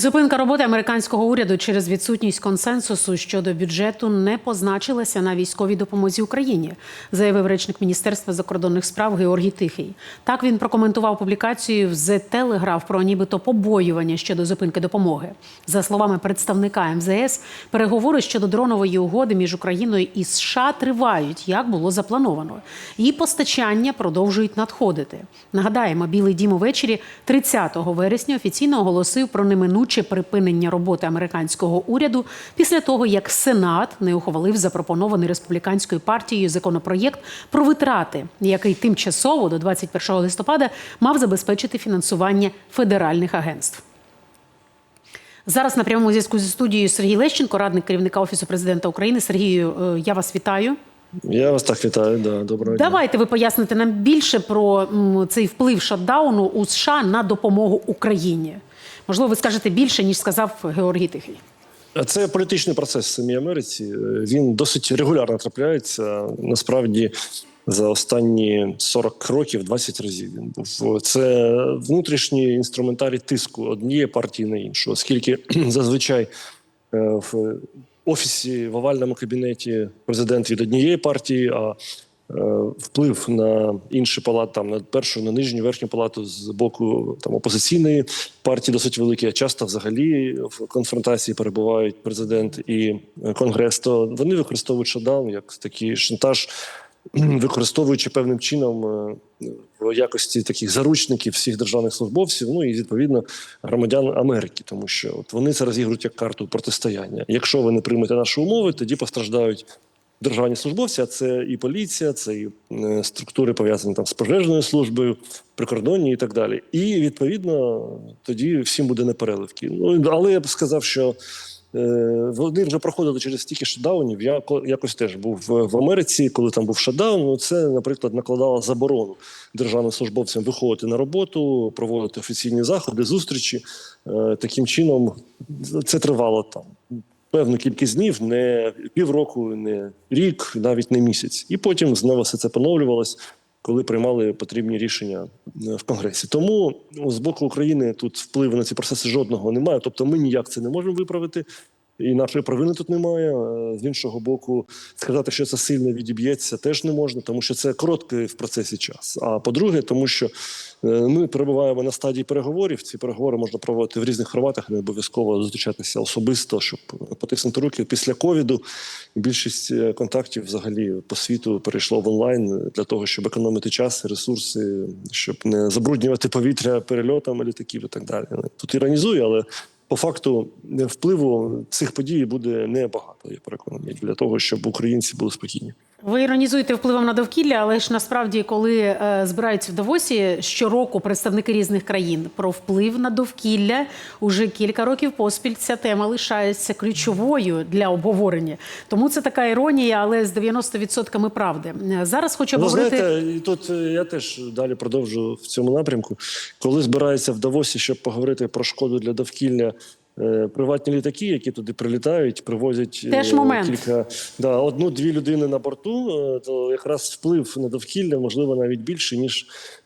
Зупинка роботи американського уряду через відсутність консенсусу щодо бюджету не позначилася на військовій допомозі Україні, заявив речник Міністерства закордонних справ Георгій Тихий. Так він прокоментував публікацію в The Telegraph про нібито побоювання щодо зупинки допомоги. За словами представника МЗС, переговори щодо дронової угоди між Україною і США тривають, як було заплановано. І постачання продовжують надходити. Нагадаємо, Білий Дім увечері 30 вересня офіційно оголосив про неминуче припинення роботи американського уряду після того, як Сенат не ухвалив запропонований республіканською партією законопроєкт про витрати, який тимчасово до 21 листопада мав забезпечити фінансування федеральних агентств. Зараз на прямому зв'язку зі студією Сергій Лещенко, радник керівника офісу президента України. Сергію, е, я вас вітаю. Я вас так вітаю. Да, доброго дня. Давайте ви поясните нам більше про цей вплив шатдауну у США на допомогу Україні. Можливо, ви скажете більше ніж сказав Георгій Тихий. Це політичний процес в самій Америці. Він досить регулярно трапляється. Насправді за останні 40 років 20 разів він був. Це внутрішній інструментарій тиску однієї партії на іншу, оскільки зазвичай е, в офісі в овальному кабінеті президент від однієї партії. а Вплив на інші палати, там на першу, на нижню, верхню палату з боку там опозиційної партії досить великі. А часто взагалі в конфронтації перебувають президент і е, конгрес. То вони використовують шатдаун як такий шантаж, використовуючи певним чином е, в якості таких заручників всіх державних службовців, ну і відповідно громадян Америки, тому що от вони це розігрують як карту протистояння. Якщо ви не приймете наші умови, тоді постраждають. Державні службовці, а це і поліція, це і е, структури пов'язані там з пожежною службою, прикордонні і так далі. І відповідно тоді всім буде непереливки. Ну але я б сказав, що е, вони вже проходили через стільки шатдаунів. Я ко- якось теж був в, в Америці, коли там був шатдаун. Ну, це, наприклад, накладало заборону державним службовцям виходити на роботу, проводити офіційні заходи, зустрічі. Е, таким чином це тривало там певну кількість днів, не півроку, не рік, навіть не місяць. І потім знову все це поновлювалось, коли приймали потрібні рішення е, в Конгресі. Тому ну, з боку України тут впливу на ці процеси жодного немає. Тобто ми ніяк це не можемо виправити. І нашої провини тут немає. Е, З іншого боку, сказати, що це сильно відіб'ється, теж не можна, тому що це короткий в процесі час. А по-друге, тому що е, ми перебуваємо на стадії переговорів. Ці переговори можна проводити в різних форматах, не обов'язково зустрічатися особисто, щоб потиснути руки після ковіду. Більшість е, контактів взагалі по світу перейшло в онлайн для того, щоб економити час, ресурси, щоб не забруднювати повітря перельотами літаків і так далі. Тут іронізую, але по факту е, впливу цих подій буде небагато. Я переконаний для того, щоб українці були спокійні. Ви іронізуєте впливом на довкілля, але ж насправді, коли е, збираються в Давосі щороку представники різних країн про вплив на довкілля, уже кілька років поспіль ця тема лишається ключовою для обговорення. Тому це така іронія, але з 90% правди. Е, Зараз хочу Ви обговорити. знаєте, і тут е, я теж далі продовжу в цьому напрямку. Коли збираються в Давосі, щоб поговорити про шкоду для довкілля. Е, Приватні літаки, які туди прилітають, привозять е, Теж момент. кілька да, одну-дві людини на борту, е, то якраз вплив на довкілля можливо навіть більше ніж е,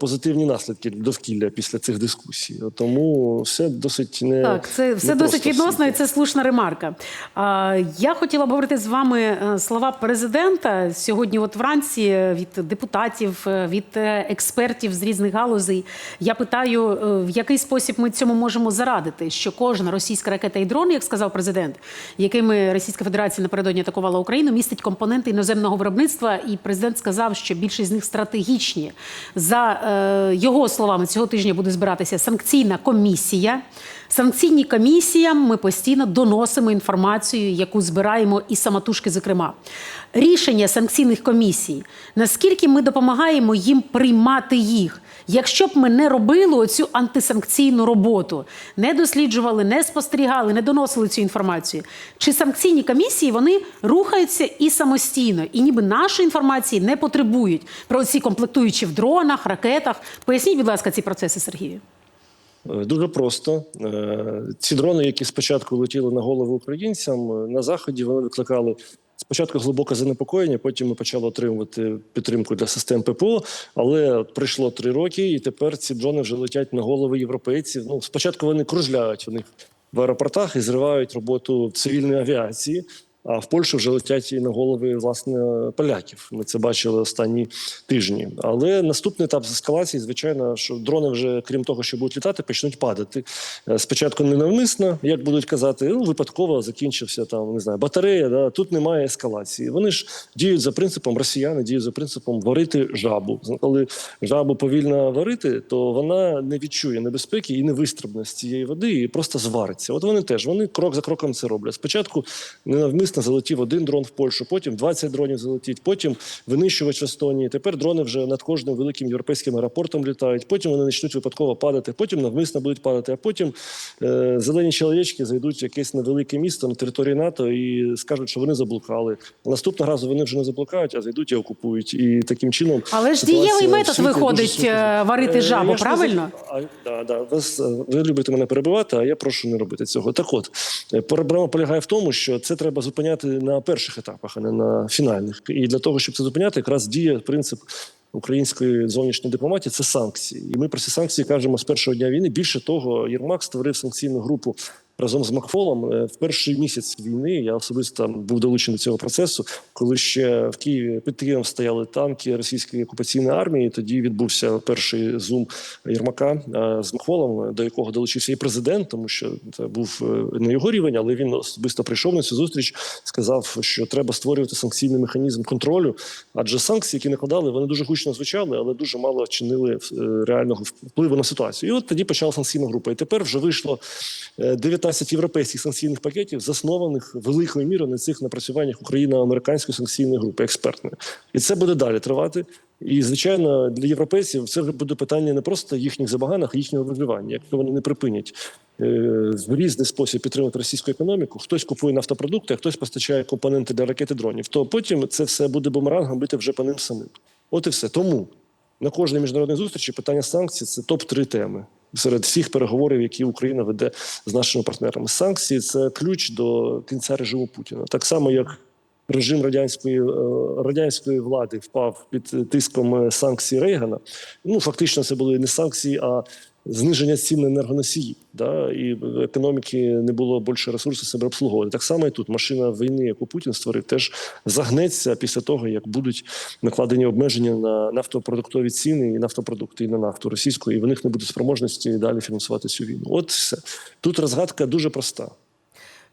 позитивні наслідки довкілля після цих дискусій. Тому все досить не Так, це все не досить відносно, і це слушна ремарка. А, я хотіла б говорити з вами е, слова президента сьогодні. От вранці е, від депутатів, е, від е, експертів з різних галузей. Я питаю, е, в який спосіб ми цьому можемо зарадити, що кожна російська ракета і дрон, як сказав президент, якими Російська Федерація напередодні атакувала Україну, містить компоненти іноземного виробництва. І президент сказав, що більшість з них стратегічні. За е, його словами, цього тижня буде збиратися санкційна комісія. Санкційні комісіям ми постійно доносимо інформацію, яку збираємо і самотужки, зокрема. Рішення санкційних комісій, наскільки ми допомагаємо їм приймати їх. Якщо б ми не робили оцю антисанкційну роботу, не досліджували, не спостерігали, не доносили цю інформацію, чи санкційні комісії вони рухаються і самостійно, і ніби нашої інформації не потребують про ці комплектуючі в дронах, ракетах. Поясніть, будь ласка, ці процеси, Сергію. Е, Дуже просто. Е, Ці дрони, які спочатку летіли на голову українцям, е, на заході вони викликали Спочатку глибоке занепокоєння, потім ми почали отримувати підтримку для систем ППО. Але пройшло три роки, і тепер ці дрони вже летять на голови європейців. Ну спочатку вони кружляють у них в аеропортах і зривають роботу цивільної авіації. А в Польщу вже летять і на голови власне поляків. Ми це бачили останні тижні. Але наступний етап з ескалації, звичайно, що дрони вже крім того, що будуть літати, почнуть падати. Е, Спочатку ненавмисно, як будуть казати, ну випадково закінчився там не знаю, батарея. Да тут немає ескалації. Вони ж діють за принципом росіяни, діють за принципом варити жабу. Коли жабу повільно варити, то вона не відчує небезпеки і не вистрибне з цієї води і просто звариться. От вони теж вони крок за кроком це роблять. Спочатку ненавмисно залетів один дрон в Польщу, потім 20 дронів залетіть, потім винищувач в Естонії. Тепер дрони вже над кожним великим європейським аеропортом літають. Потім вони почнуть випадково падати, потім навмисно будуть падати. А потім е, зелені чоловічки зайдуть в якесь невелике місто на території НАТО і скажуть, що вони заблукали. Наступного разу вони вже не заблукають, а зайдуть і окупують. І таким чином, Але ж дієвий метод виходить, е, варити Е, жабу, я правильно? а, да, да. Ви, ви любите мене перебивати, а я прошу не робити цього. Так от, е, проблема полягає в тому, що це треба зупиняти на перших етапах, а не на фінальних. І для того, щоб це зупиняти, якраз діє принцип української зовнішньої дипломатії це санкції. І ми про ці санкції кажемо з першого дня війни. Більше того, Єрмак створив санкційну групу разом з Макфолом е, в перший місяць війни. Я особисто був долучений до цього процесу, коли ще в Києві під Києвом стояли танки російської окупаційної армії. Тоді відбувся перший зум Єрмака е, з Макфолом, до якого долучився і президент, тому що це був е, не його рівень, але він особисто прийшов на цю зустріч, сказав, що треба створювати санкційний механізм контролю, адже санкції, які накладали, вони дуже гучно звучали, але дуже мало чинили реального впливу на ситуацію. І от тоді почала санкційна група. І тепер вже вийшло 19 15 європейських санкційних пакетів, заснованих великою мірою на цих напрацюваннях україно-американської санкційної групи експертної, і це буде далі тривати. І звичайно, для європейців це буде питання не просто їхніх забаганок, а їхнього виживання. Якщо вони не припинять е, в різний спосіб підтримати російську економіку, хтось купує нафтопродукти, а хтось постачає компоненти для ракети дронів. То потім це все буде бумерангом бити вже по ним самим. От і все тому на кожній міжнародній зустрічі питання санкцій це топ-три теми серед всіх переговорів, які Україна веде з нашими партнерами. Санкції це ключ до кінця режиму Путіна, так само як. Режим радянської е, радянської влади впав під тиском е, санкцій Рейгана. Ну фактично, це були не санкції, а зниження цін на енергоносії. Да? І економіки не було більше ресурсу себе обслуговувати. Так само і тут машина війни, яку Путін створив, теж загнеться після того, як будуть накладені обмеження на нафтопродуктові ціни і нафтопродукти, і на нафту російську, і в них не буде спроможності далі фінансувати цю війну. От все тут розгадка дуже проста.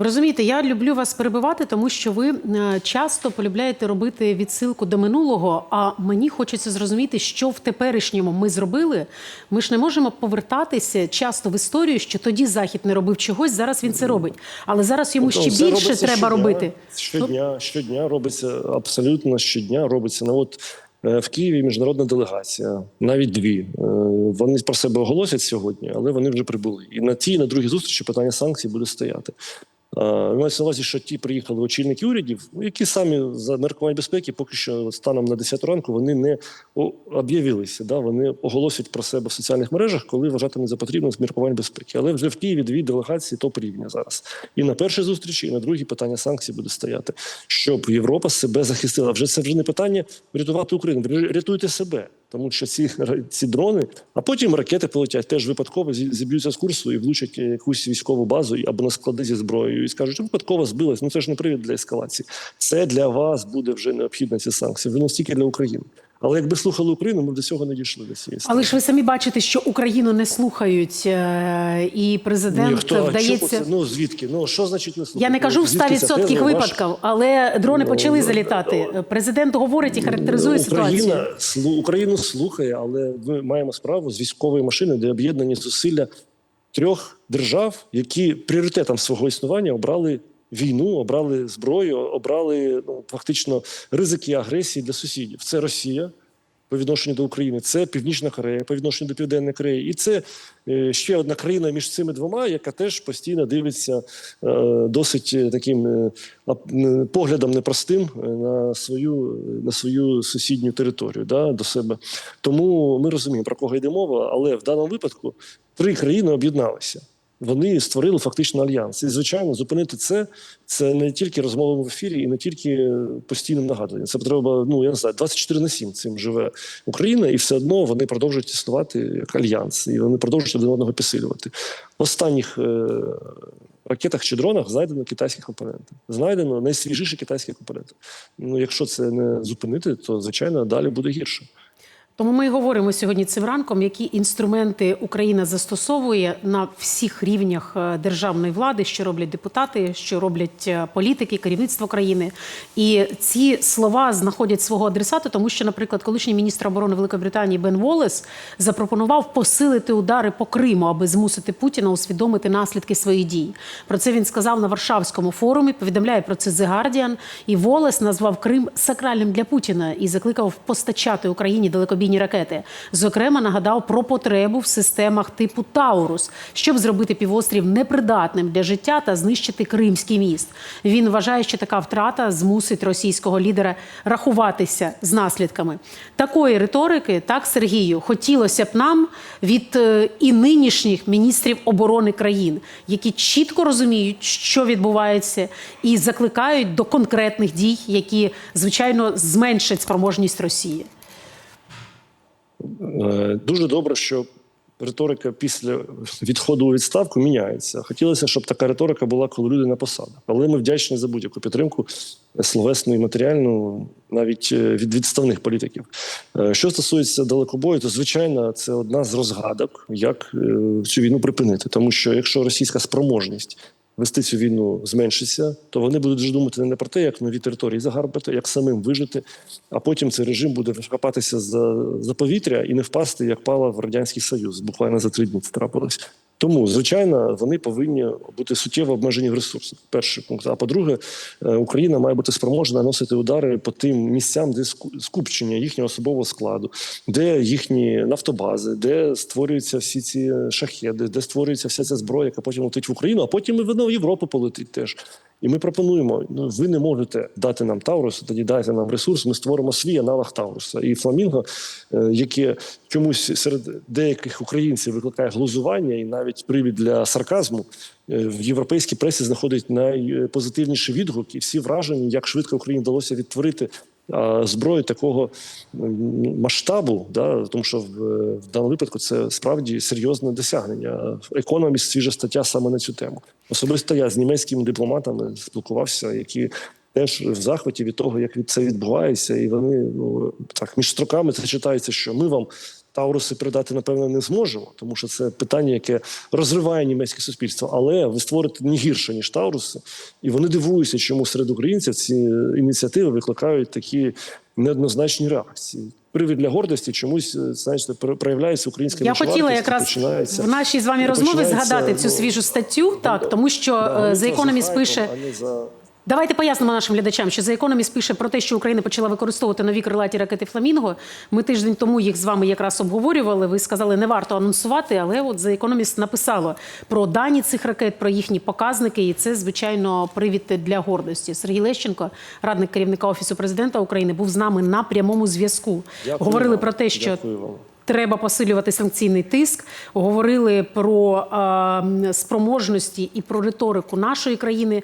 Ви розумієте, я люблю вас перебивати, тому що ви е, часто полюбляєте робити відсилку до минулого. А мені хочеться зрозуміти, що в теперішньому ми зробили. Ми ж не можемо повертатися часто в історію, що тоді захід не робив чогось. Зараз він це робить. Але зараз йому Ну, ще більше треба щодня, робити. Щодня, щодня робиться абсолютно щодня. Робиться. Ну от е, в Києві міжнародна делегація, навіть дві. Е, Вони про себе оголосять сьогодні, але вони вже прибули. І на тій, і на другій зустрічі питання санкцій буде стояти. Е, Мається на увазі, що ті приїхали очільники урядів, які самі за міркування безпеки, поки що станом на 10 ранку вони не об'явилися. Да? Вони оголосять про себе в соціальних мережах, коли вважатимуть за потрібне з міркувань безпеки. Але вже в Києві дві делегації топ рівня зараз. І на першій зустрічі, і на другій питання санкцій буде стояти, щоб Європа себе захистила. Вже це вже не питання врятувати Україну. Рятуйте себе. Тому що ці, ці дрони, а потім ракети полетять теж випадково зі- зіб'ються з курсу і влучать якусь військову базу або на склади зі зброєю і скажуть, що випадково збилась. Ну це ж не привід для ескалації. Це для вас буде вже необхідно ці санкції. воно стільки для України. Але якби слухали Україну, ми б до цього не дійшли до цієї Але ж ви самі бачите, що Україну не слухають, е, і президент Ніхто чому вдається. це? Ну звідки? Ну що значить не слухати? Я не кажу в Звідки ця 100% теза? Ваш- випадків, але дрони Ну, почали ну, залітати. Президент говорить і характеризує ситуацію. Україна слу- Україну слухає, але ми маємо справу з військовою машиною, де об'єднані зусилля трьох держав, які пріоритетом свого існування обрали війну, обрали зброю, обрали ну, фактично ризики агресії для сусідів. Це Росія. По відношенню до України це Північна Корея, по відношенню до Південної Кореї, і це е, ще одна країна між цими двома, яка теж постійно дивиться е, досить е, таким поглядом непростим на свою на свою сусідню територію да, до себе. Тому ми розуміємо про кого йде мова, але в даному випадку три країни об'єдналися. Вони створили фактично альянс. І звичайно, зупинити це це не тільки розмови в ефірі і не тільки постійним нагадуванням. Це треба, ну я не знаю, 24 на 7 цим живе Україна, і все одно вони продовжують існувати як альянс, і вони продовжують один одного підсилювати. В останніх е, ракетах чи дронах знайдено китайські компоненти. Знайдено найсвіжіші китайські компоненти. Ну, якщо це не зупинити, то звичайно далі буде гірше. Тому ми і говоримо сьогодні цим ранком, які інструменти Україна застосовує на всіх рівнях е, державної влади, що роблять депутати, що роблять е, політики, керівництво країни. І ці слова знаходять свого адресата, тому що, наприклад, колишній міністр оборони Великої Британії Бен Волес запропонував посилити удари по Криму, аби змусити Путіна усвідомити наслідки своїх дій. Про це він сказав на Варшавському форумі. Повідомляє про це The Guardian. І Волес назвав Крим сакральним для Путіна і закликав постачати Україні далекобійні ракети. Зокрема, нагадав про потребу в системах типу Таурус, щоб зробити півострів непридатним для життя та знищити Кримський міст. Він вважає, що така втрата змусить російського лідера рахуватися з наслідками такої риторики. Так, Сергію, хотілося б нам від е, і нинішніх міністрів оборони країн, які чітко розуміють, що відбувається, і закликають до конкретних дій, які звичайно зменшать спроможність Росії. Е, Дуже добре, що риторика після відходу у відставку міняється. Хотілося, щоб така риторика була, коли люди на посадах. Але ми вдячні за будь-яку підтримку словесну і матеріальну, навіть е, від відставних політиків. Е, Що стосується далекобою, то звичайно це одна з розгадок, як цю війну припинити. Тому що якщо російська спроможність вести цю війну зменшиться, то вони будуть вже думати не про те, як нові території загарбати, як самим вижити, а потім цей режим буде хапатися за, за повітря і не впасти, як пала в радянський союз. Буквально за три дні це трапилось. Тому, звичайно, вони повинні бути суттєво обмежені в ресурсах. Перший пункт. А по-друге, е, Україна має бути спроможна наносити удари по тим місцям, де ску- скупчення їхнього особового складу, де їхні нафтобази, де створюються всі ці шахеди, де створюється вся ця зброя, яка потім летить в Україну, а потім і в Європу полетить теж. І ми пропонуємо: ну ви не можете дати нам Таурус, тоді дайте нам ресурс. Ми створимо свій аналог Тауруса. І Фламінго, е, яке чомусь серед деяких українців викликає глузування і навіть привід для сарказму. е, В європейській пресі знаходить найпозитивніші відгуки. Всі вражені, як швидко Україні вдалося відтворити а, зброю такого масштабу, да, тому що в, в даному випадку це справді серйозне досягнення. Економіст свіжа стаття саме на цю тему. Особисто я з німецькими дипломатами спілкувався, які теж в захваті від того, як це відбувається, і вони ну так між строками це читається, що ми вам. Тауруси передати, напевно, не зможемо, тому що це питання, яке розриває німецьке суспільство. Але ви створите не гірше, ніж Тауруси, і вони дивуються, чому серед українців ці ініціативи викликають такі неоднозначні реакції. Привід для гордості чомусь е, знаєте, проявляється українська Я хотіла якраз в нашій з вами розмові згадати цю ну, свіжу статтю, так тому що е, за хайпом, пише. за Давайте пояснимо нашим глядачам, що The Economist пише про те, що Україна почала використовувати нові крилаті ракети Фламінго. Ми тиждень тому їх з вами якраз обговорювали. Ви сказали, не варто анонсувати, але от The Economist написало про дані цих ракет, про їхні показники, і це звичайно привід для гордості. Сергій Лещенко, радник керівника офісу президента України, був з нами на прямому зв'язку. Говорили вам. про те, що Дякую. Треба посилювати санкційний тиск. Говорили про е, спроможності і про риторику нашої країни.